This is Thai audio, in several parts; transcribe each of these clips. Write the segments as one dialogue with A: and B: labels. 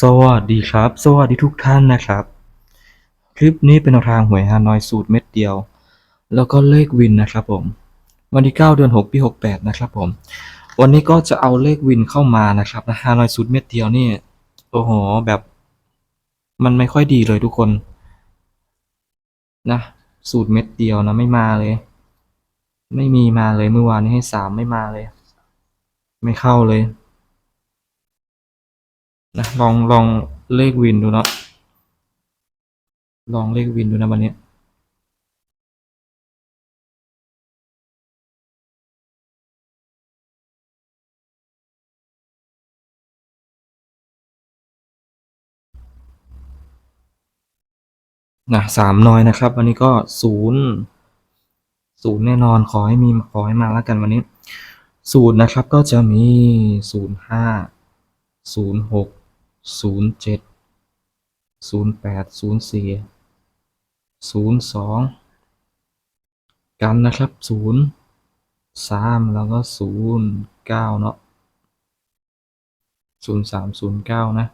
A: สวัสดีครับ สวัสดีทุกท่านนะครับ คลิปนี้เป็นแนวทางหวยฮานอยสูตรเม็ดเดียว แล้วก็เลขวินนะครับผม วันที่ 9 เดือน 6 ปี 68 นะครับผม วันนี้ก็จะเอาเลขวินเข้ามานะครับนะฮานอยสูตรเม็ดเดียวนี่โอ้โหแบบ มันไม่ค่อยดีเลยทุกคน นะ สูตรเม็ดเดียวนะไม่มาเลย ไม่มีมาเลยเมื่อวานนี้ให้สามไม่มาเลย ไม่เข้าเลย นะลองลองเลขวินดูเนาะลองเลขวินดูนะวันนี้นะสามน้อยนะครับ วันนี้ก็ศูนย์ศูนย์แน่นอนขอให้มีขอให้มาแล้วกันวันนี้ศูนย์นะครับก็จะมีศูนย์ห้าศูนย์หก ศูนย์เจ็ดศูนย์แปดศูนย์สี่ศูนย์สองกันนะครับศูนย์สามแล้วก็ศูนย์เก้าเนาะศูนย์สามศูนย์เก้านะ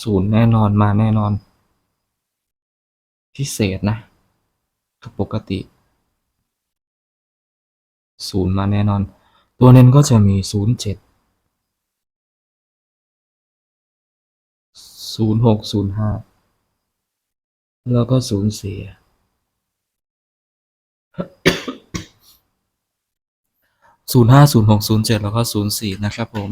A: ศูนย์แน่นอนมาแน่นอน พิเศษนะกับปกติ ศูนย์มาแน่นอน ตัวเน้นก็จะมีศูนย์เจ็ดศูนย์หกศูนย์ห้าแล้วก็ศูนย์สี่ศูนย์ห้าศูนย์หกศูนย์เจ็ดแล้วก็ศูนย์สี่นะครับผม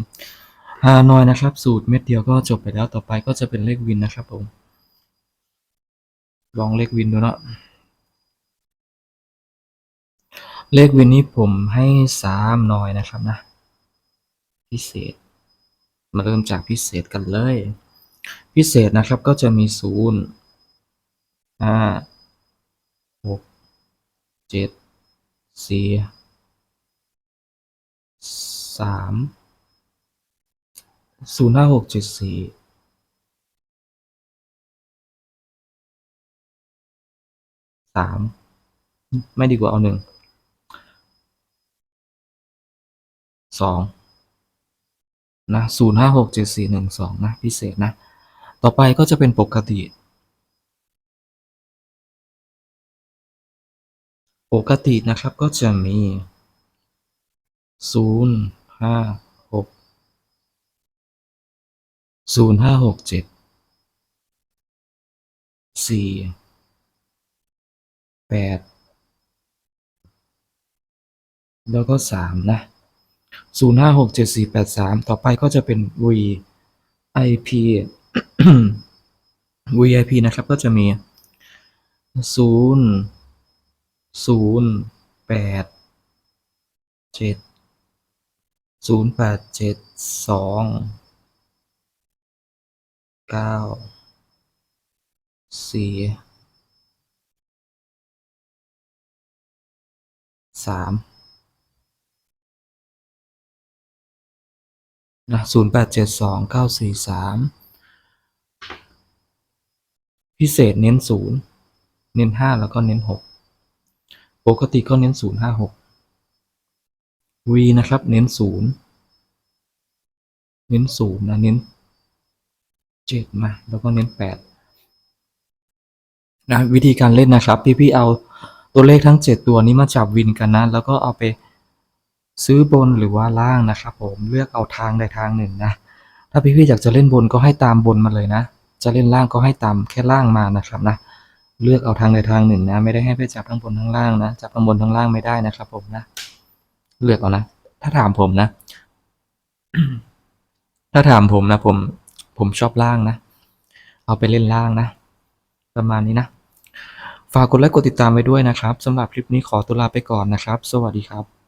A: ฮานอยนะครับ สูตรเม็ดเดียวก็จบไปแล้วต่อไปก็จะเป็นเลขวินนะครับผม ลองเลขวินดูเนาะเลขวินนี้ผมให้สามหน่อยนะครับนะ พิเศษ มาเริ่มจากพิเศษกันเลย พิเศษนะครับก็จะมีศูนย์ห้าหกเจ็ดสี่สาม ศูนย์ห้าหกเจ็ดสี่สามไม่ดีกว่าเอาหนึ่งสองนะศูนย์ห้าหกเจ็ดสี่หนึ่งสองนะพิเศษนะ ต่อไปก็จะเป็นปกติ ปกตินะครับก็จะมีศูนย์ห้าหก ศูนย์ห้าหกเจ็ดสี่แปดแล้วก็สามนะศูนย์ห้าหกเจ็ดสี่แปดสามต่อไปก็จะเป็น VIP VIP นะครับก็จะมีศูนย์ศูนย์แปดเจ็ดศูนย์แปดเจ็ดสอง เก้าสี่สามนะศูนย์แปดเจ็ดสองเก้าสี่สามพิเศษเน้นศูนย์เน้นห้าแล้วก็เน้นหกปกติก็เน้นศูนย์ห้าหก V นะครับ เน้นศูนย์เน้นศูนย์นะ เน้น เจ็ดมาแล้วก็เน้นแปดนะวิธีการเล่นนะครับ พี่พี่ๆเอาตัวเลขทั้งเจ็ดตัวนี้มาจับวินกันนะแล้วก็เอาไปซื้อบนหรือว่าล่างนะครับ ผมเลือกเอาทางใดทางหนึ่งนะถ้าพี่พี่ๆอยากจะเล่นบนก็ให้ตามบนมาเลยนะ จะเล่นล่างก็ให้ตามแค่ล่างมานะครับนะเลือกเอาทางใดทางหนึ่งนะ ไม่ได้ให้ไปจับทั้งบนทั้งล่างนะจับทั้งบนทั้งล่างไม่ได้นะครับ ผมนะ เลือกเอานะ ถ้าถามผมนะ ถ้าถามผมนะผม ผมชอบล่างนะ เอาไปเล่นล่างนะ ประมาณนี้นะ ฝากกดไลค์กดติดตามไว้ด้วยนะครับสำหรับคลิปนี้ขอตัวลาไปก่อนนะครับ สวัสดีครับ